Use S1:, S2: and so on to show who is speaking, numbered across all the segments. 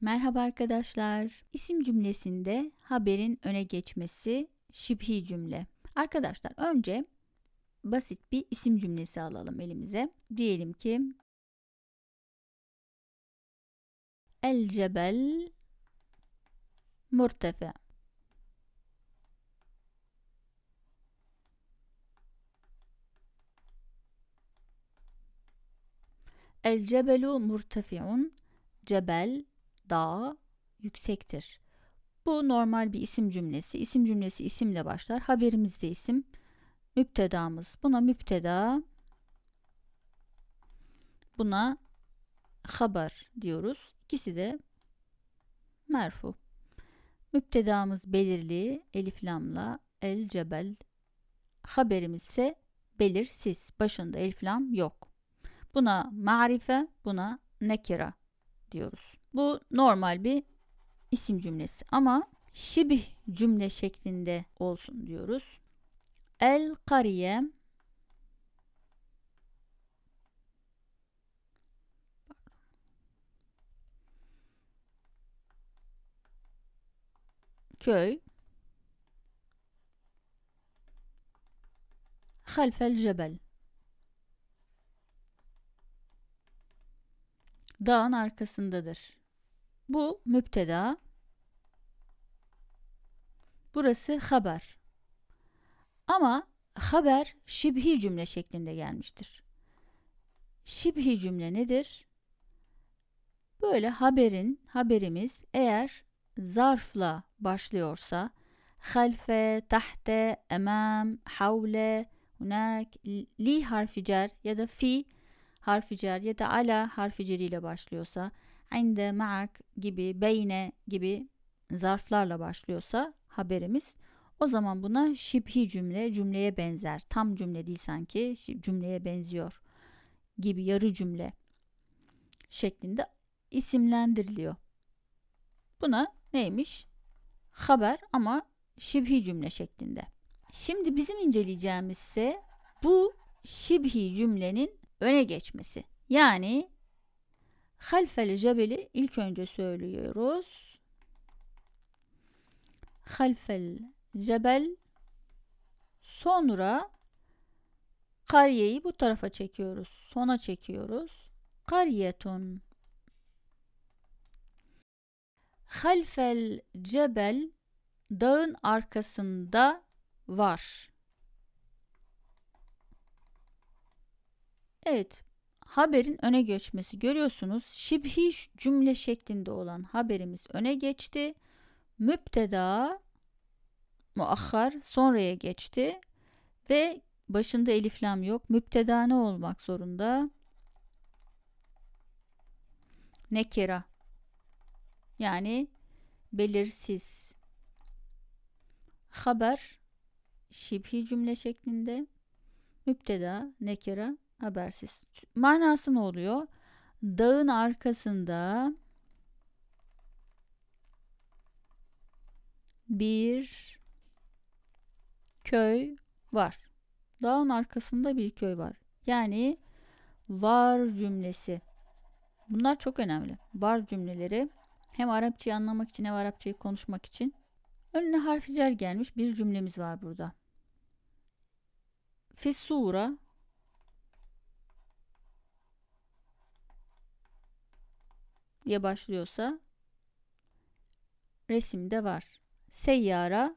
S1: Merhaba arkadaşlar. İsim cümlesinde haberin öne geçmesi şibhi cümle. Arkadaşlar önce basit bir isim cümlesi alalım elimize. Diyelim ki El cebel murtefe. El cebelu murtefiun. Cebel dağ yüksektir. Bu normal bir isim cümlesi. İsim cümlesi isimle başlar. Haberimizde isim müptedamız. Buna müpteda buna haber diyoruz. İkisi de merfu. Müptedamız belirli elif lamla el cebel. Haberimiz ise belirsiz. Başında elif lam yok. Buna marife, buna nekira diyoruz. Bu normal bir isim cümlesi ama şibih cümle şeklinde olsun diyoruz. El kariye köy halfel cebel dağın arkasındadır. Bu müpteda. Burası haber. Ama haber şibhi cümle şeklinde gelmiştir. Şibhi cümle nedir? Böyle haberin, haberimiz eğer zarfla başlıyorsa halfe, tahte, emam, havle, hunak, li harfi cer ya da fi harfi cer ya da ala harfi ile başlıyorsa inde, ma'ak gibi, beyne gibi zarflarla başlıyorsa haberimiz o zaman buna şibhi cümle, cümleye benzer. Tam cümle değil sanki, cümleye benziyor gibi yarı cümle şeklinde isimlendiriliyor. Buna neymiş? Haber ama şibhi cümle şeklinde. Şimdi bizim inceleyeceğimiz ise bu şibhi cümlenin öne geçmesi. Yani halfel cebeli ilk önce söylüyoruz. Halfel cebel sonra kariyeyi bu tarafa çekiyoruz. Sona çekiyoruz. Kariyetun halfel cebel dağın arkasında var. Evet, haberin öne geçmesi görüyorsunuz. Şibhi cümle şeklinde olan haberimiz öne geçti. Müpteda muahhar sonraya geçti ve başında eliflam yok. Müpteda ne olmak zorunda? Nekira. Yani belirsiz. Haber şibhi cümle şeklinde. Müpteda, nekira, habersiz. Manası ne oluyor? Dağın arkasında bir köy var. Dağın arkasında bir köy var. Yani var cümlesi. Bunlar çok önemli. Var cümleleri hem Arapçayı anlamak için hem Arapçayı konuşmak için. Önüne harfi cer gelmiş bir cümlemiz var burada. Fisura diye başlıyorsa resimde var. Seyyara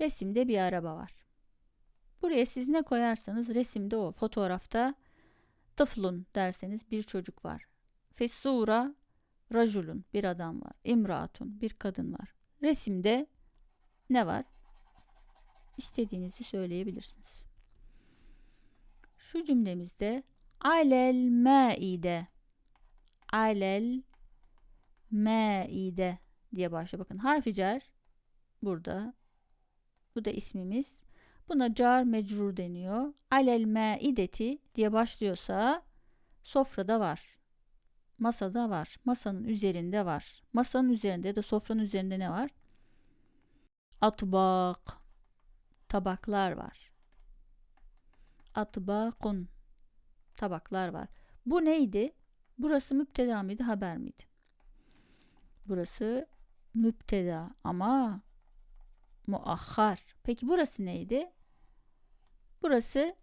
S1: resimde bir araba var. Buraya siz ne koyarsanız resimde o fotoğrafta tıflun derseniz bir çocuk var. Fessura rajulun bir adam var. İmratun bir kadın var. Resimde ne var? İstediğinizi söyleyebilirsiniz. Şu cümlemizde alel maide alel maide diye başlıyor. Bakın harfi cer burada. Bu da ismimiz. Buna car mecrur deniyor. Alel maideti diye başlıyorsa sofrada var. Masada var. Masanın üzerinde var. Masanın üzerinde ya da sofranın üzerinde ne var? Atbak. Tabaklar var. Atbakun tabaklar var. Bu neydi? Burası müpteda mıydı, haber miydi? Burası müpteda ama muahhar. Peki burası neydi? Burası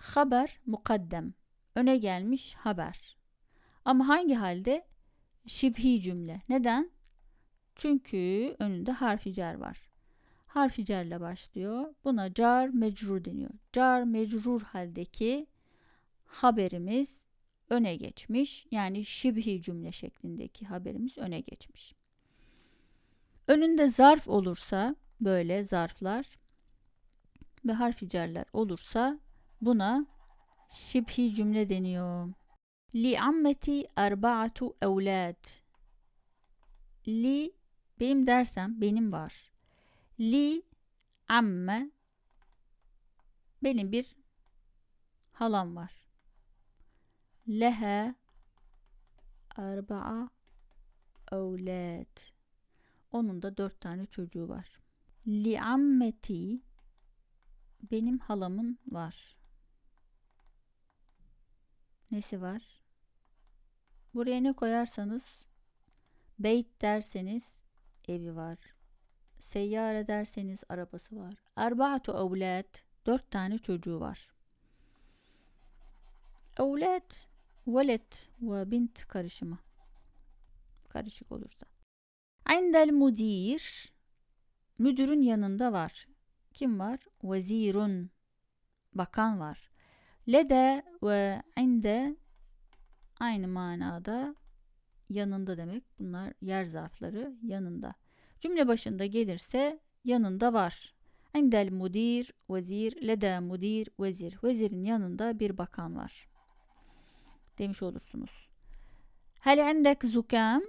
S1: haber mukaddem. Öne gelmiş haber. Ama hangi halde? Şibhi cümle. Neden? Çünkü önünde harfi cer var. Harfi cerle başlıyor. Buna car mecrur deniyor. Car mecrur haldeki haberimiz öne geçmiş. Yani şibhi cümle şeklindeki haberimiz öne geçmiş. Önünde zarf olursa böyle zarflar ve harfi cerler olursa buna şibhi cümle deniyor. Li ammeti erba'atu evlad. Li benim dersem benim var. Li amme benim bir halam var. Leha arba'a evlad. Onun da dört tane çocuğu var. Li ammeti benim halamın var. Nesi var? Buraya ne koyarsanız beyt derseniz evi var. Seyyare derseniz arabası var. Arba'atu evlad dört tane çocuğu var. Evlad velet ve bint karışımı. Karışık olursa. Indel mudir müdürün yanında var. Kim var? Vezirun bakan var. Lede ve inde aynı manada yanında demek. Bunlar yer zarfları yanında. Cümle başında gelirse yanında var. Indel mudir, vezir, lede mudir, vezir. Vezirin yanında bir bakan var. Demiş olursunuz. Hel indek zukam?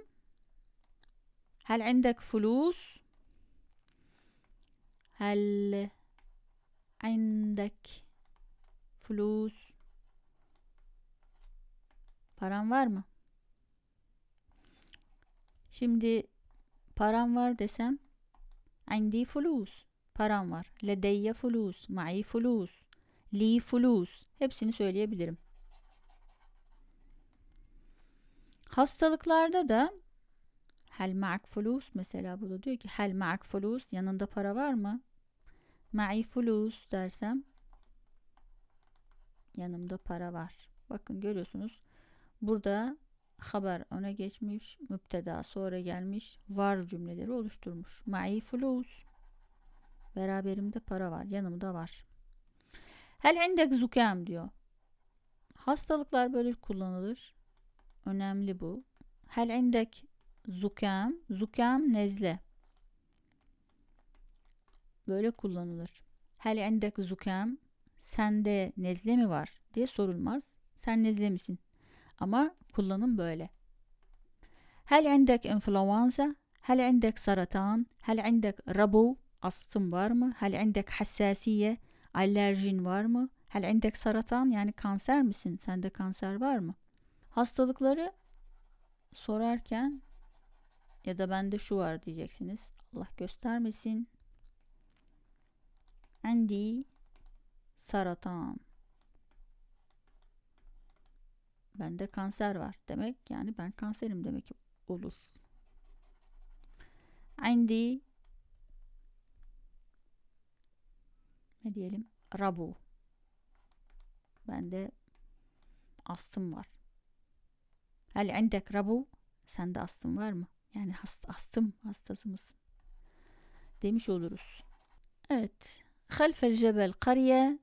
S1: Hel indek fulus? Hel indek Flus. Param var mı? Şimdi param var desem عندي fulus. Param var. Ledeyye fulus. Ma'i fulus. Li fulus. Hepsini söyleyebilirim. Hastalıklarda da hel ma'ak fulus mesela burada diyor ki hel ma'ak fulus yanında para var mı? Ma'i fulus dersem yanımda para var. Bakın görüyorsunuz. Burada haber öne geçmiş, müpteda sonra gelmiş, var cümleleri oluşturmuş. Ma'i fulus. Beraberimde para var, yanımda var. Hel indek zukam diyor. Hastalıklar böyle kullanılır. Önemli bu. Hel indek zukam, zukam nezle. Böyle kullanılır. Hel indek zukam sende nezle mi var diye sorulmaz. Sen nezle misin? Ama kullanım böyle. Hel indek influenza? Hel indek saratan? Hel indek rabu? Astım var mı? Hel indek hassasiye? Alerjin var mı? Hel indek saratan yani kanser misin? Sende kanser var mı? Hastalıkları sorarken ya da bende şu var diyeceksiniz. Allah göstermesin. Andi saratan. Bende kanser var demek yani ben kanserim demek olur. Indi ne diyelim rabu. Bende astım var. Hal indek rabu? Sende astım var mı? Yani hast astım hastası mısın? Demiş oluruz. Evet. Halfel cebel kariye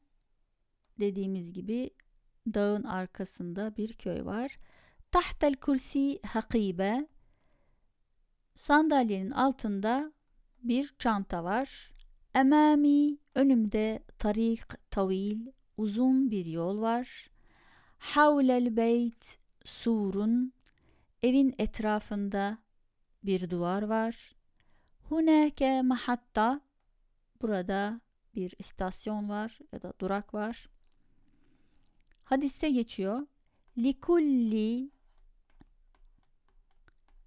S1: dediğimiz gibi dağın arkasında bir köy var. Tahtel kursi hakibe sandalyenin altında bir çanta var. Emami önümde tarik tavil uzun bir yol var. Havlel beyt surun evin etrafında bir duvar var. Hunake mahatta burada bir istasyon var ya da durak var. Hadiste geçiyor. Likulli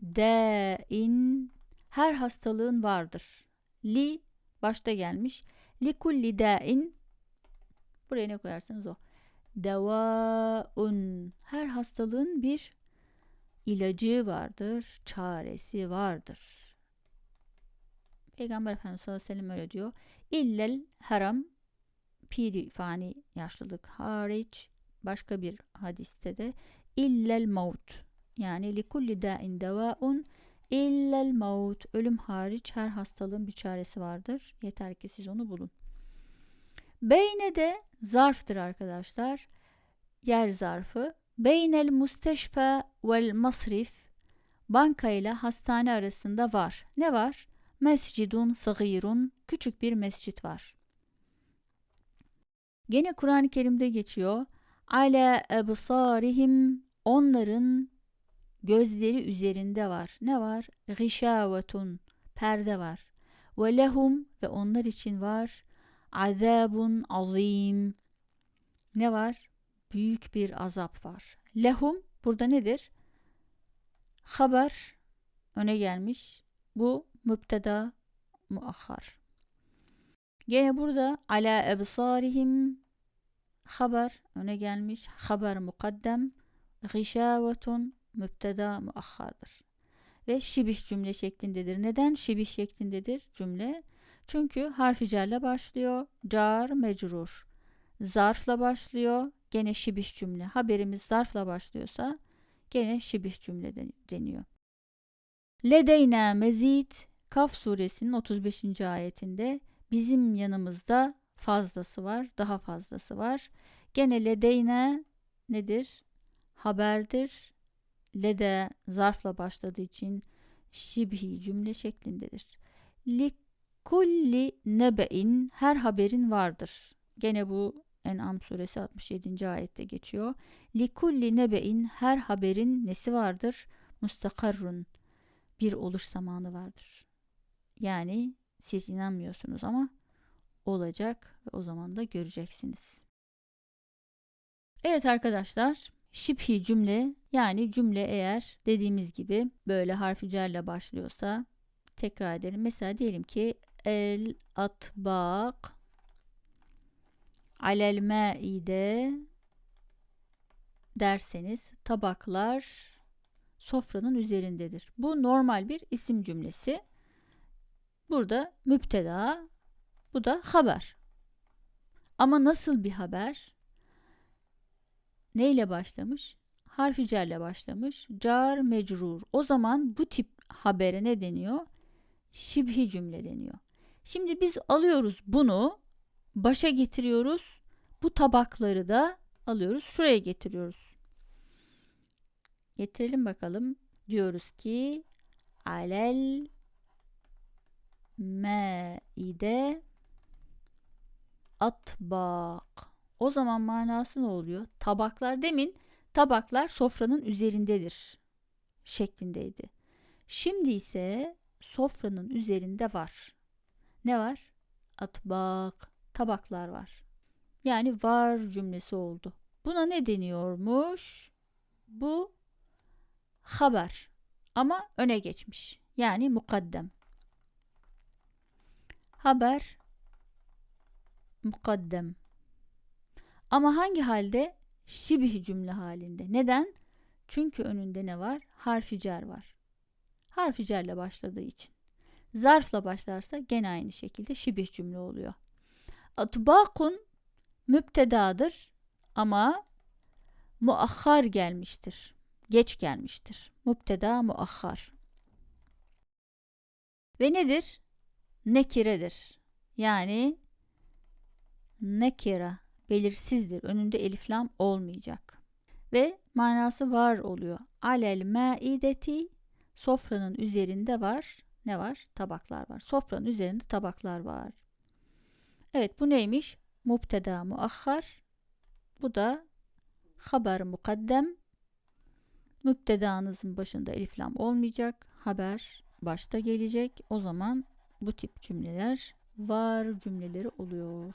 S1: da'in her hastalığın vardır. Li başta gelmiş. Likulli da'in buraya ne koyarsanız o. devaun. Her hastalığın bir ilacı vardır, çaresi vardır. Peygamber Efendimiz sallallahu aleyhi ve sellem öyle diyor. İllel haram piri fani yaşlılık hariç başka bir hadiste de illel maut yani li kulli da'in devaun illel maut ölüm hariç her hastalığın bir çaresi vardır. Yeter ki siz onu bulun. Beyne de zarftır arkadaşlar. Yer zarfı. Beynel musteşfe vel masrif banka ile hastane arasında var. Ne var? Mescidun sagirun küçük bir mescit var. Gene Kur'an-ı Kerim'de geçiyor. Ala ebsarihim onların gözleri üzerinde var. Ne var? Gişavetun perde var. Ve lehum ve onlar için var. Azabun azim. Ne var? Büyük bir azap var. Lehum burada nedir? Haber öne gelmiş. Bu müpteda muahhar. Gene burada ala ebsarihim haber öne gelmiş. Haber mukaddem. Gişavetun müpteda muahhardır. Ve şibih cümle şeklindedir. Neden şibih şeklindedir cümle? Çünkü harfi cerle başlıyor. Car mecrur. Zarfla başlıyor. Gene şibih cümle. Haberimiz zarfla başlıyorsa gene şibih cümle deniyor. Ledeyna mezid Kaf suresinin 35. ayetinde bizim yanımızda fazlası var, daha fazlası var. Gene ledeyne nedir? Haberdir. Lede zarfla başladığı için şibhi cümle şeklindedir. Li kulli nebe'in her haberin vardır. Gene bu En'am suresi 67. ayette geçiyor. Li kulli nebe'in her haberin nesi vardır? Mustakarrun bir oluş zamanı vardır. Yani siz inanmıyorsunuz ama olacak ve o zaman da göreceksiniz. Evet arkadaşlar, şibhi cümle yani cümle eğer dediğimiz gibi böyle harfi cerle başlıyorsa tekrar edelim. Mesela diyelim ki el atbak alel maide derseniz tabaklar sofranın üzerindedir. Bu normal bir isim cümlesi. Burada müpteda, bu da haber. Ama nasıl bir haber? Neyle başlamış? Harfi cerle başlamış. Car mecrur. O zaman bu tip habere ne deniyor? Şibhi cümle deniyor. Şimdi biz alıyoruz bunu başa getiriyoruz. Bu tabakları da alıyoruz. Şuraya getiriyoruz. Getirelim bakalım. Diyoruz ki alel maide atbak. O zaman manası ne oluyor? Tabaklar demin tabaklar sofranın üzerindedir şeklindeydi. Şimdi ise sofranın üzerinde var. Ne var? Atbak, tabaklar var. Yani var cümlesi oldu. Buna ne deniyormuş? Bu haber ama öne geçmiş. Yani mukaddem. Haber mukaddem. Ama hangi halde? Şibih cümle halinde. Neden? Çünkü önünde ne var? Harfi cer var. Harfi cerle başladığı için. Zarfla başlarsa gene aynı şekilde şibih cümle oluyor. Atbakun müptedadır ama muahhar gelmiştir. Geç gelmiştir. Müpteda muahhar. Ve nedir? Nekiredir. Yani nekira belirsizdir. Önünde eliflam olmayacak. Ve manası var oluyor. Alel maideti sofranın üzerinde var. Ne var? Tabaklar var. Sofranın üzerinde tabaklar var. Evet bu neymiş? Mubteda muahhar. Bu da haber mukaddem. Mübtedanızın başında eliflam olmayacak. Haber başta gelecek. O zaman bu tip cümleler var cümleleri oluyor.